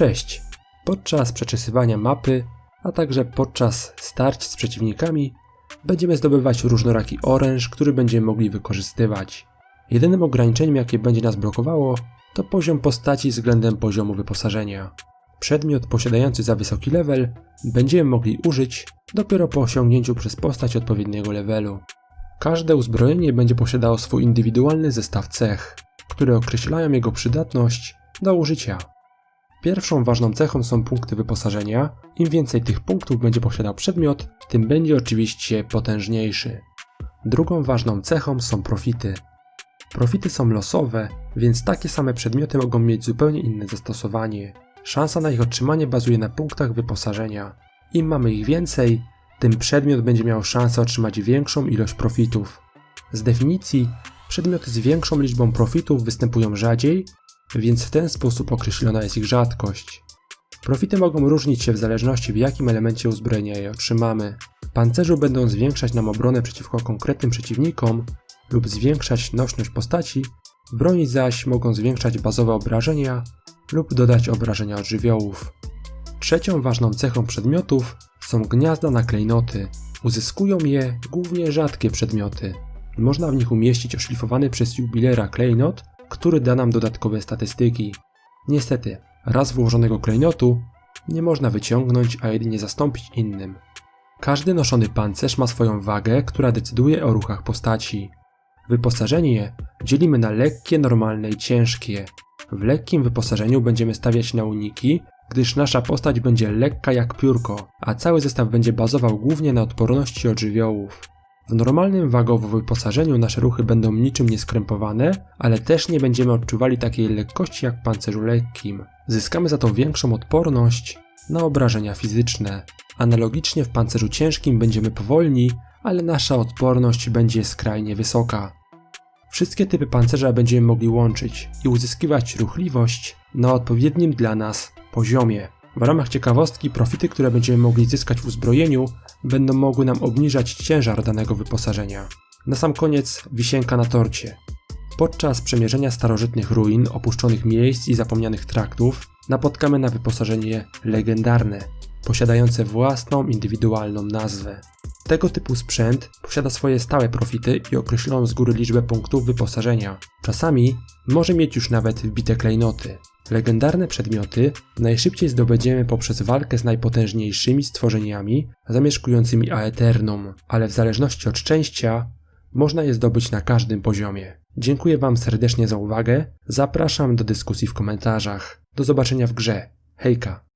Cześć! Podczas przeczesywania mapy, a także podczas starć z przeciwnikami, będziemy zdobywać różnoraki oręż, który będziemy mogli wykorzystywać. Jedynym ograniczeniem, jakie będzie nas blokowało, to poziom postaci względem poziomu wyposażenia. Przedmiot posiadający za wysoki level będziemy mogli użyć dopiero po osiągnięciu przez postać odpowiedniego levelu. Każde uzbrojenie będzie posiadało swój indywidualny zestaw cech, które określają jego przydatność do użycia. Pierwszą ważną cechą są punkty wyposażenia. Im więcej tych punktów będzie posiadał przedmiot, tym będzie oczywiście potężniejszy. Drugą ważną cechą są profity. Profity są losowe, więc takie same przedmioty mogą mieć zupełnie inne zastosowanie. Szansa na ich otrzymanie bazuje na punktach wyposażenia. Im mamy ich więcej, tym przedmiot będzie miał szansę otrzymać większą ilość profitów. Z definicji, przedmioty z większą liczbą profitów występują rzadziej, więc w ten sposób określona jest ich rzadkość. Profity mogą różnić się w zależności w jakim elemencie uzbrojenia je otrzymamy. W pancerzu będą zwiększać nam obronę przeciwko konkretnym przeciwnikom lub zwiększać nośność postaci, w broni zaś mogą zwiększać bazowe obrażenia lub dodać obrażenia od żywiołów. Trzecią ważną cechą przedmiotów są gniazda na klejnoty. Uzyskują je głównie rzadkie przedmioty. Można w nich umieścić oszlifowany przez jubilera klejnot, który da nam dodatkowe statystyki. Niestety, raz włożonego klejnotu nie można wyciągnąć, a jedynie zastąpić innym. Każdy noszony pancerz ma swoją wagę, która decyduje o ruchach postaci. Wyposażenie dzielimy na lekkie, normalne i ciężkie. W lekkim wyposażeniu będziemy stawiać na uniki, gdyż nasza postać będzie lekka jak piórko, a cały zestaw będzie bazował głównie na odporności od żywiołów. W normalnym wagowo wyposażeniu nasze ruchy będą niczym nieskrępowane, ale też nie będziemy odczuwali takiej lekkości jak w pancerzu lekkim. Zyskamy za to większą odporność na obrażenia fizyczne. Analogicznie w pancerzu ciężkim będziemy powolni, ale nasza odporność będzie skrajnie wysoka. Wszystkie typy pancerza będziemy mogli łączyć i uzyskiwać ruchliwość na odpowiednim dla nas poziomie. W ramach ciekawostki profity, które będziemy mogli zyskać w uzbrojeniu, będą mogły nam obniżać ciężar danego wyposażenia. Na sam koniec wisienka na torcie. Podczas przemierzenia starożytnych ruin, opuszczonych miejsc i zapomnianych traktów napotkamy na wyposażenie legendarne, posiadające własną indywidualną nazwę. Tego typu sprzęt posiada swoje stałe profity i określoną z góry liczbę punktów wyposażenia. Czasami może mieć już nawet wbite klejnoty. Legendarne przedmioty najszybciej zdobędziemy poprzez walkę z najpotężniejszymi stworzeniami zamieszkującymi Aeternum, ale w zależności od szczęścia można je zdobyć na każdym poziomie. Dziękuję Wam serdecznie za uwagę, zapraszam do dyskusji w komentarzach. Do zobaczenia w grze. Hejka!